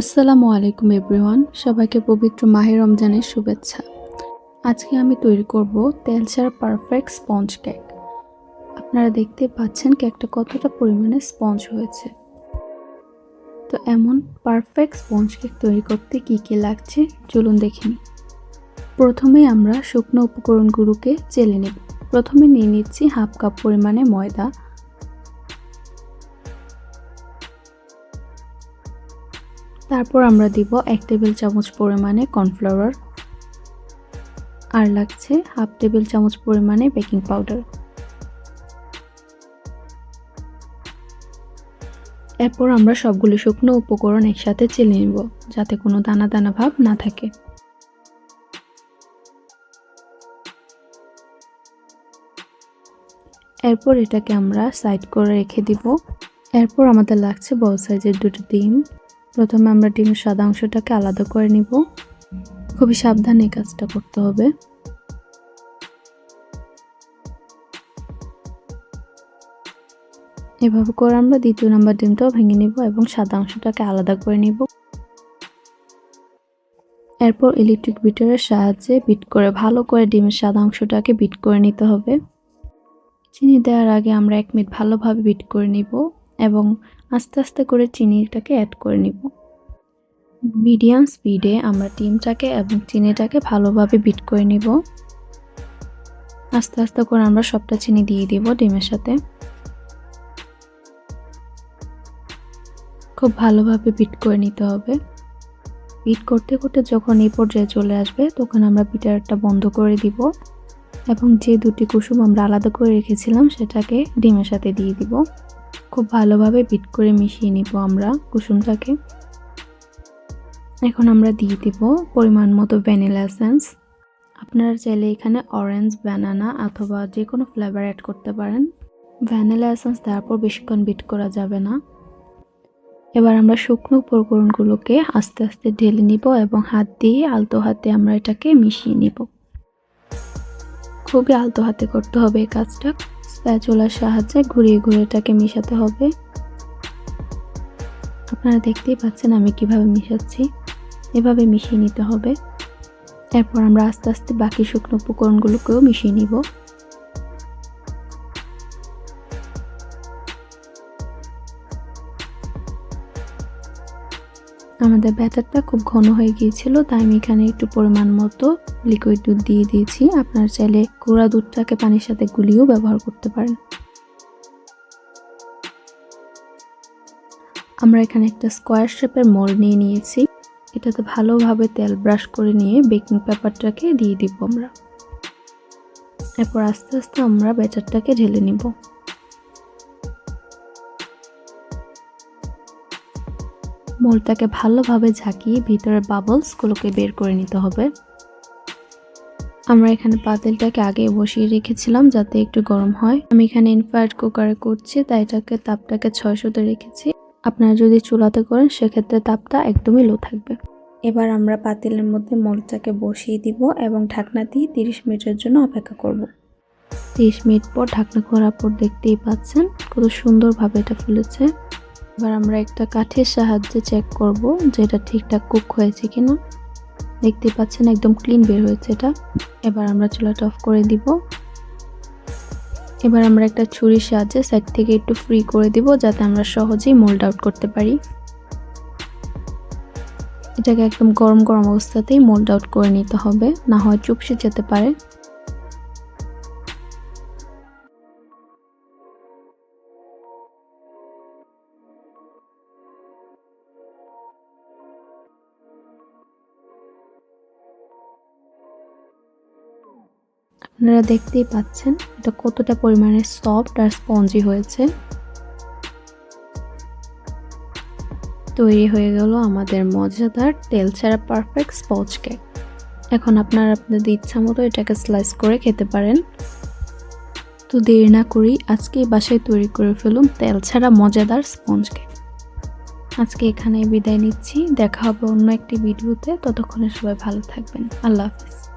আসসালামু আলাইকুম এভরিওয়ান, সবাইকে পবিত্র মাহে রমজানের শুভেচ্ছা। আজকে আমি তৈরি করব তেল ছাড়া পারফেক্ট স্পঞ্জ কেক। আপনারা দেখতে পাচ্ছেন কেকটা কতটা পরিমাণে স্পঞ্জ হয়েছে। তো এমন পারফেক্ট স্পঞ্জ কেক তৈরি করতে কি কি লাগছে, চলুন দেখে প্রথমে আমরা শুকনো উপকরণগুলোকে চেলে নেব। প্রথমে নিয়ে নিচ্ছি হাফ কাপ পরিমাণে ময়দা তারপর আমরা দিব এক টেবিল চামচ পরিমাণে কর্নফ্লাওয়ার। আর লাগছে হাফ টেবিল চামচ পরিমাণে বেকিং পাউডার। এরপর আমরা সবগুলো শুকনো উপকরণ একসাথে চেলে নেব, যাতে কোনো দানা দানা ভাব না থাকে। এরপর এটাকে আমরা সাইড করে রেখে দিব। এরপর আমাদের লাগছে বড় সাইজের দুটো ডিম। প্রথমে আমরা ডিমের সাদা অংশটাকে আলাদা করে নিব। খুবই সাবধানে এই কাজটা করতে হবে। এভাবে করে আমরা দ্বিতীয় নাম্বার ডিমটাও ভেঙে নিব এবং সাদা অংশটাকে আলাদা করে নিব। এরপর ইলেকট্রিক বিটারের সাহায্যে বিট করে, ভালো করে ডিমের সাদা অংশটাকে বিট করে নিতে হবে। চিনি দেওয়ার আগে আমরা এক মিনিট ভালোভাবে বিট করে নিব এবং আস্তে আস্তে করে চিনিটাকে অ্যাড করে নিব। মিডিয়াম স্পিডে আমরা ডিমটাকে এবং চিনিটাকে ভালোভাবে বিট করে নিব। আস্তে আস্তে করে আমরা সবটা চিনি দিয়ে দিব ডিমের সাথে। খুব ভালোভাবে বিট করে নিতে হবে। বিট করতে করতে যখন এই পর্যায়ে চলে আসবে, তখন আমরা বিটারটা বন্ধ করে দিব এবং যে দুটি কুসুম আমরা আলাদা করে রেখেছিলাম, সেটাকে ডিমের সাথে দিয়ে দিব। খুব ভালোভাবে বিট করে মিশিয়ে নিব আমরা কুসুমটাকে। এখন আমরা দিয়ে দিব পরিমাণ মতো ভ্যানিলা এসেন্স আপনারা চাইলে এখানে অরেঞ্জ ব্যানানা অথবা যে কোনো ফ্লেভার অ্যাড করতে পারেন। ভ্যানিলা এসেন্স দেওয়ার পর বেশিক্ষণ বিট করা যাবে না। এবার আমরা শুকনো উপকরণগুলোকে আস্তে আস্তে ঢেলে নিব এবং হাত দিয়ে আলতো হাতে আমরা এটাকে মিশিয়ে নিব। খুবই আলতো হাতে করতে হবে এই কাজটা। স্প্যাচুলার সাহায্যে ঘুরিয়ে ঘুরিয়ে এটাকে মিশাতে হবে। আপনারা দেখতেই পাচ্ছেন আমি কীভাবে মিশাচ্ছি। এভাবে মিশিয়ে নিতে হবে। এরপর আমরা আস্তে আস্তে বাকি শুকনো উপকরণগুলোকেও মিশিয়ে নিব। আমাদের ব্যাটারটা খুব ঘন হয়ে গিয়েছিল, তাই আমি এখানে একটু পরিমাণ মতো লিকুইড দুধ দিয়ে দিয়েছি। আপনার চাইলে গুঁড়া দুধটাকে পানির সাথে গুলিয়েও ব্যবহার করতে পারেন। আমরা এখানে একটা স্কোয়ার শেপের মোল নিয়ে নিয়েছি। এটাতে ভালোভাবে তেল ব্রাশ করে নিয়ে বেকিং পেপারটাকে দিয়ে দিব আমরা। এরপর আস্তে আস্তে আমরা ব্যাটারটাকে ঢেলে নিব। মোলটাকে ভালোভাবে ঝাঁকিয়ে ভিতরের বাবলসগুলোকে বের করে নিতে হবে। আমরা এখানে পাতিলটাকে আগে বসিয়ে রেখেছিলাম যাতে একটু গরম হয়। আমি এখানে ইনফ্রারেড কুকারে করছি, তাই এটাকে তাপটাকে ছয়শোতে রেখেছি। আপনারা যদি চুলাতে করেন, সেক্ষেত্রে তাপটা একদমই লো থাকবে। এবার আমরা পাতিলের মধ্যে মোলটাকে বসিয়ে দিব এবং ঢাকনা দিয়ে তিরিশ মিনিটের জন্য অপেক্ষা করব। তিরিশ মিনিট পর ঢাকনা করার পর দেখতেই পাচ্ছেন, কত সুন্দরভাবে এটা ফুলেছে। এবার আমরা একটা কাঠের সাহায্যে চেক করব যে এটা ঠিকঠাক কুক হয়েছে কিনা। দেখতে পাচ্ছেন একদম ক্লিন বের হয়েছে এটা। এবার আমরা চুলাটা অফ করে দিব। এবার আমরা একটা ছুরির সাহায্যে সাইড থেকে একটু ফ্রি করে দিব যাতে আমরা সহজেই মোল্ড আউট করতে পারি। এটাকে একদম গরম গরম অবস্থাতেই মোল্ড আউট করে নিতে হবে, না হয় চুপসে যেতে পারে। আপনারা দেখতেই পাচ্ছেন এটা কতটা পরিমাণে সফট আর স্পঞ্জি হয়েছে। তৈরি হয়ে গেল আমাদের মজাদার, তেল ছাড়া পারফেক্ট স্পঞ্জ কেক এখন আপনারা আপনাদের ইচ্ছা মতো এটাকে স্লাইস করে খেতে পারেন। তো দেরি না করি আজকে বাসায় তৈরি করে ফেলুন তেল ছাড়া মজাদার স্পঞ্জ কেক আজকে এখানে বিদায় নিচ্ছি, দেখা হবে অন্য একটি ভিডিওতে, ততক্ষণে সবাই ভালো থাকবেন। আল্লাহ হাফিজ।